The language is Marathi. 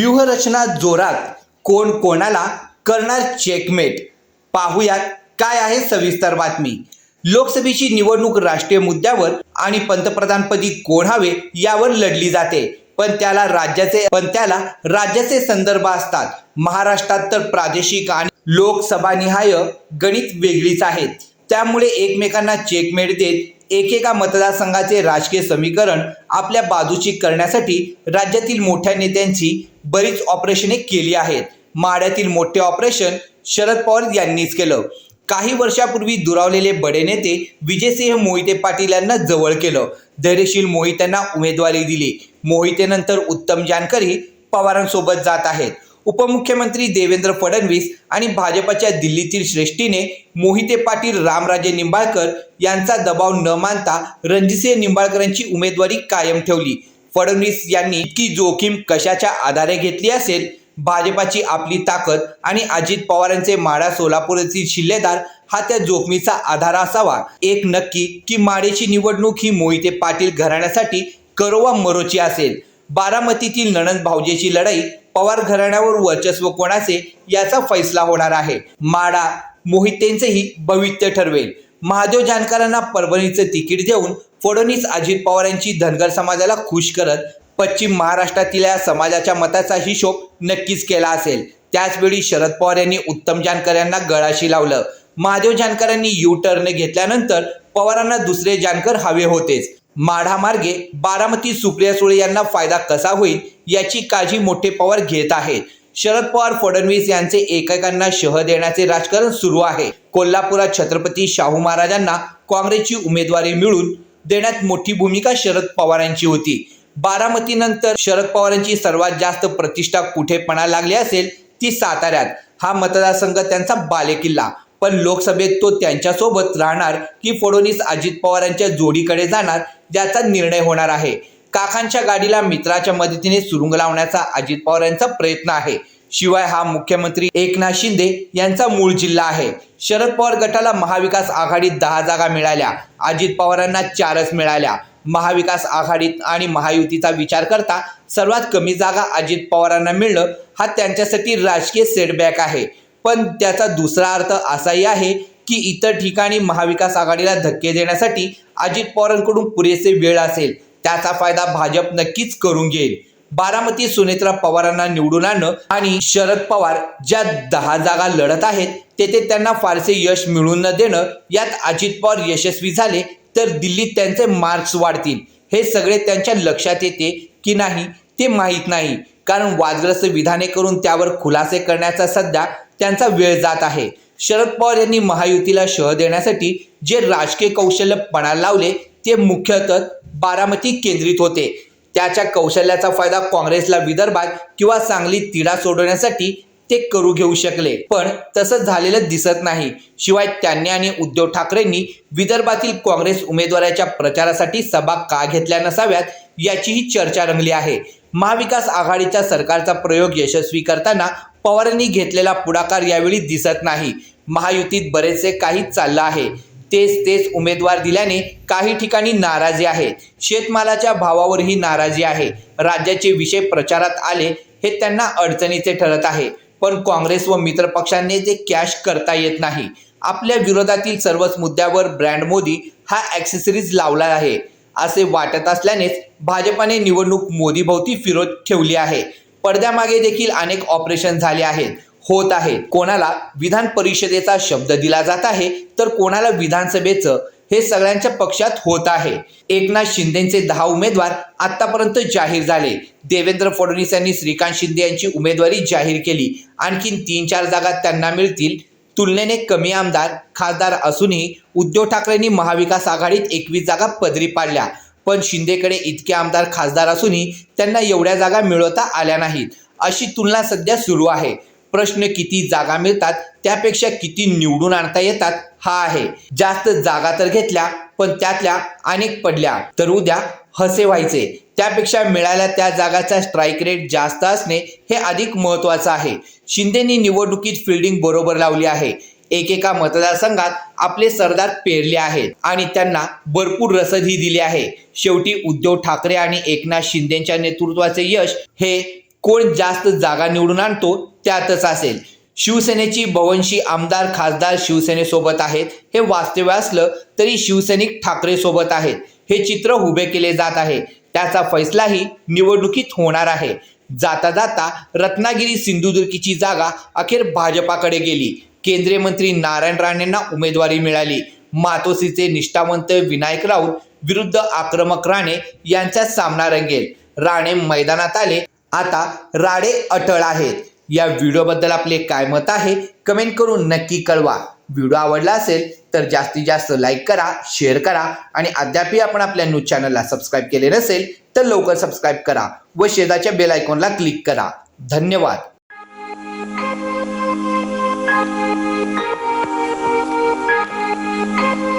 व्यूहरचना जोरात कोण कोणाला करणार चेकमेट पाहुयात काय आहे सविस्तर बातमी. लोकसभेची निवडणूक राष्ट्रीय मुद्द्यावर आणि पंतप्रधानपदी कोण हवे यावर लढली जाते. पण त्याला राज्याचे पण त्याला राज्याचे संदर्भ असतात. महाराष्ट्रात तर प्रादेशिक आणि लोकसभानिहाय गणित वेगळीच आहेत. त्यामुळे एकमेकांना चेकमेट देत एकेका मतदारसंघाचे राजकीय समीकरण आपल्या बाजूची करण्यासाठी राज्यातील मोठ्या नेत्यांची बरीच ऑपरेशने केली आहेत. माड्यातील मोठे ऑपरेशन शरद पवार यांनीच केलं. काही वर्षापूर्वी दुरावलेले बडे नेते विजयसिंह मोहिते पाटील यांना जवळ केलं. धैर्यशील मोहित्यांना उमेदवारी दिली. मोहितेनंतर उत्तम जानकरी पवारांसोबत जात आहेत. उपमुख्यमंत्री देवेंद्र फडणवीस आणि भाजपाच्या दिल्लीतील श्रेष्ठीने मोहिते पाटील रामराजे निंबाळकर यांचा दबाव न मानता रणजितसिंह निंबाळकरांची उमेदवारी कायम ठेवली. फडणवीस यांनी इतकी जोखीम कशाच्या आधारे घेतली असेल? भाजपाची आपली ताकद आणि अजित पवारांचे माडा सोलापूरचे शिल्लेदार हा त्या जोखमीचा आधार असावा? एक नक्की की माडेची निवडणूक ही मोहिते पाटील घराण्यासाठी करोवा मरोची असेल? बारामतीतील नणंद भाऊजेची लढाई पवार घराण्यावर वर्चस्व कोणाचे याचा फैसला होणार आहे. माडा मोहितेंचेही भवित्य ठरवेल. महादेव जानकरांना परभणीचं तिकीट देऊन फडणवीस अजित पवार यांची धनगर समाजाला खुश करत पश्चिम महाराष्ट्रातील या समाजाच्या मताचा हिशोब नक्कीच केला असेल. त्याचवेळी शरद पवार यांनी उत्तम जानकर यांना गळाशी लावलं. महादेव जानकरांनी यू टर्न घेतल्यानंतर पवारांना दुसरे जानकर हवे होतेच. माढामार्गे बारामती सुप्रिया सुळे यांना फायदा कसा होईल याची काळजी मोठे पवार घेत आहेत. शरद पवार फडणवीस यांचे एकेकांना शह देण्याचे राजकारण सुरू आहे. कोल्हापुरात छत्रपती शाहू महाराजांना काँग्रेसची उमेदवारी मिळून देण्यात मोठी भूमिका शरद पवारांची होती. बारामतीनंतर शरद पवारांची सर्वात जास्त प्रतिष्ठा कुठे पणा लागली असेल ती साताऱ्यात. हा मतदारसंघ त्यांचा बालेकिल्ला. पण लोकसभेत तो त्यांच्यासोबत राहणार की फडणवीस अजित पवारांच्या जोडीकडे जाणार याचा निर्णय होणार आहे. काकांच्या गाडीला मित्राच्या मदतीने सुरुंग लावण्याचा अजित पवार यांचा प्रयत्न आहे. शिवाय हा मुख्यमंत्री एकनाथ शिंदे यांचा मूळ जिल्हा आहे. शरद पवार गटाला महाविकास आघाडीत दहा जागा मिळाल्या अजित पवारांना चारच मिळाल्या. महाविकास आघाडीत आणि महायुतीचा विचार करता सर्वात कमी जागा अजित पवारांना मिळणं हा त्यांच्यासाठी राजकीय सेटबॅक आहे. पण त्याचा दुसरा अर्थ असाही आहे की इतर ठिकाणी महाविकास आघाडीला धक्के देण्यासाठी अजित पवारांकडून पुरेसे वेळ असेल त्याचा फायदा भाजप नक्कीच करून घेईल. बारामती सुनेत्रा पवारांना निवडून आणणं आणि शरद पवार ज्या दहा जागा लढत आहेत तेथे त्यांना फारसे यश मिळून न देणं यात अजित पवार यशस्वी झाले तर दिल्लीत त्यांचे मार्क्स वाढतील. हे सगळे त्यांच्या लक्षात येते की नाही ते माहीत नाही. कारण वादग्रस्त विधाने करून त्यावर खुलासे करण्याचा सध्या त्यांचा वेळ जात आहे. शरद पवार यांनी महायुतीला शह देण्यासाठी जे राजकीय कौशल्य पणाला लावले ते मुख्यतः बारामती केंद्रित होते. त्याच्या कौशल्याचा फायदा काँग्रेसला विदर्भात किंवा सांगलीत तिढा सोडवण्यासाठी ते करू घेऊ शकले. पण तसं झालेलं दिसत नाही. शिवाय त्यांनी आणि उद्धव ठाकरेंनी विदर्भातील काँग्रेस उमेदवाराच्या प्रचारासाठी सभा का घेतल्या नसाव्यात याचीही चर्चा रंगली आहे. महाविकास आघाडीच्या सरकारचा प्रयोग यशस्वी करताना पवारांनी घेतलेला पुढाकार यावेळी दिसत नाही. महायुतीत बरेचसे काही चाललं आहे. तेच तेच उमेदवार दिल्याने काही ठिकाणी नाराजी आहे. शेतमालाच्या भावावरही नाराजी आहे. राज्याचे विषय प्रचारात आले हे त्यांना अडचणीचे ठरत आहे. पण काँग्रेस व मित्रपक्षांनी ते कॅश करता येत नाही. आपल्या विरोधातील सर्वच मुद्द्यावर ब्रँड मोदी हा ॲक्सेसरीज लावला आहे. असे वाटत असल्यानेच भाजपाने निवडणूक मोदीभोवती फिरत ठेवली आहे. पडद्यामागे देखील अनेक ऑपरेशन झाले आहेत होत आहेत. कोणाला विधान परिषदेचा शब्द दिला जात आहे तर कोणाला विधानसभेचं हे सगळ्यांच्या पक्षात होत आहे. एकनाथ शिंदेचे दहा उमेदवार आतापर्यंत जाहीर झाले. देवेंद्र फडणवीस यांनी श्रीकांत शिंदे यांची उमेदवारी जाहीर केली. आणखीन तीन चार जागा त्यांना मिळतील. तुलनेने कमी आमदार खासदार असूनही उद्धव ठाकरेंनी महाविकास आघाडीत एकवीस जागा पदरी पाडल्या. पण शिंदेकडे इतके आमदार खासदार असूनही त्यांना एवढ्या जागा मिळवता आल्या नाहीत. अशी तुलना सध्या सुरू आहे. प्रश्न किती जागा मिळतात त्यापेक्षा किती निवडून आणता येतात हा आहे. जास्त जागा तर घेतल्या पण त्यातल्या अनेक पडल्या. तर उद्या हसे व्हायचे. त्यापेक्षा मिळाल्या त्या जागाचा स्ट्राईक रेट जास्त असणे हे अधिक महत्त्वाचं आहे. शिंदेनी निवडणुकीत फिल्डिंग बरोबर लावली आहे. एकेका मतदारसंघात आपले सरदार पेरले आहेत आणि त्यांना भरपूर रसदही दिली आहे. शेवटी उद्धव ठाकरे आणि एकनाथ शिंदेच्या नेतृत्वाचे यश हे कोण जास्त जागा निवडून आणतो त्यातच असेल. शिवसेनेची बवंशी आमदार खासदार शिवसेनेसोबत आहेत. हे वास्तव्य असलं तरी शिवसैनिक ठाकरे सोबत आहेत. हे चित्र उभे केले जात आहे. त्याचा फैसलाही निवडणुकीत होणार आहे. जाता जाता रत्नागिरी सिंधुदुर्गीची जागा अखेर भाजपाकडे गेली. केंद्रीय मंत्री नारायण राणेंना उमेदवारी मिळाली. मातोसीचे निष्ठावंत विनायक राऊत विरुद्ध आक्रमक राणे यांचा सामना रंगेल. राणे मैदानात आले. आता राणे अटळ आहेत. या व्हिडिओबद्दल आपले काय मत आहे? कमेंट करून नक्की कळवा. व्हिडिओ आवडला असेल तर जास्तीत जास्त लाईक करा शेअर करा आणि अद्यापही आपण आपल्या न्यूज चॅनलला सबस्क्राईब केले नसेल तर लवकर सबस्क्राईब करा व शेजाच्या बेल आयकॉनला क्लिक करा. धन्यवाद. Thank you.